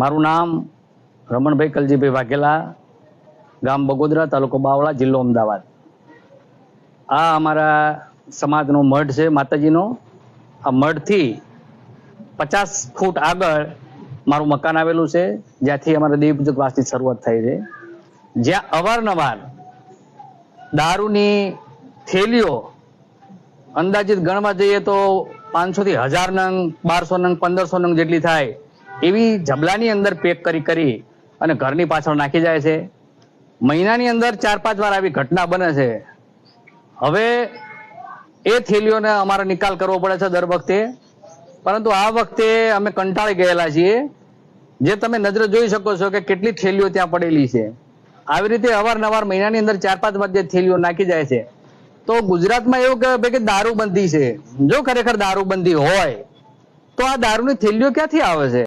મારું નામ રમણભાઈ કલજીભાઈ વાઘેલા, ગામ બગોદરા, તાલુકો બાવળા, જિલ્લો અમદાવાદ. આ અમારા સમાજનો મઢ છે, માતાજીનો. આ મઢથી પચાસ ફૂટ આગળ મારું મકાન આવેલું છે, જ્યાંથી અમારા દેવી વાસની શરૂઆત થઈ છે. જ્યાં અવારનવાર દારૂની થેલીઓ અંદાજિત ગણવા જઈએ તો પાંચસો થી હજાર નંગ, બારસો નંગ, પંદરસો નંગ જેટલી થાય. એવી જબલાની અંદર પેક કરી કરી અને ઘરની પાછળ નાખી જાય છે. મહિનાની અંદર ચાર પાંચ વાર આવી ઘટના બને છે. હવે એ થેલીઓને અમારે નિકાલ કરવો પડે છે દર વખતે. પરંતુ આ વખતે અમે કંટાળી ગયેલા છીએ. જે તમે નજરે જોઈ શકો છો કે કેટલી થેલીઓ ત્યાં પડેલી છે. આવી રીતે અવારનવાર મહિનાની અંદર ચાર પાંચ વાર જે થેલીઓ નાખી જાય છે. તો ગુજરાતમાં એવું કે ભાઈ કે દારૂબંધી છે. જો ખરેખર દારૂબંધી હોય, તો આ દારૂની થેલીઓ ક્યાંથી આવે છે?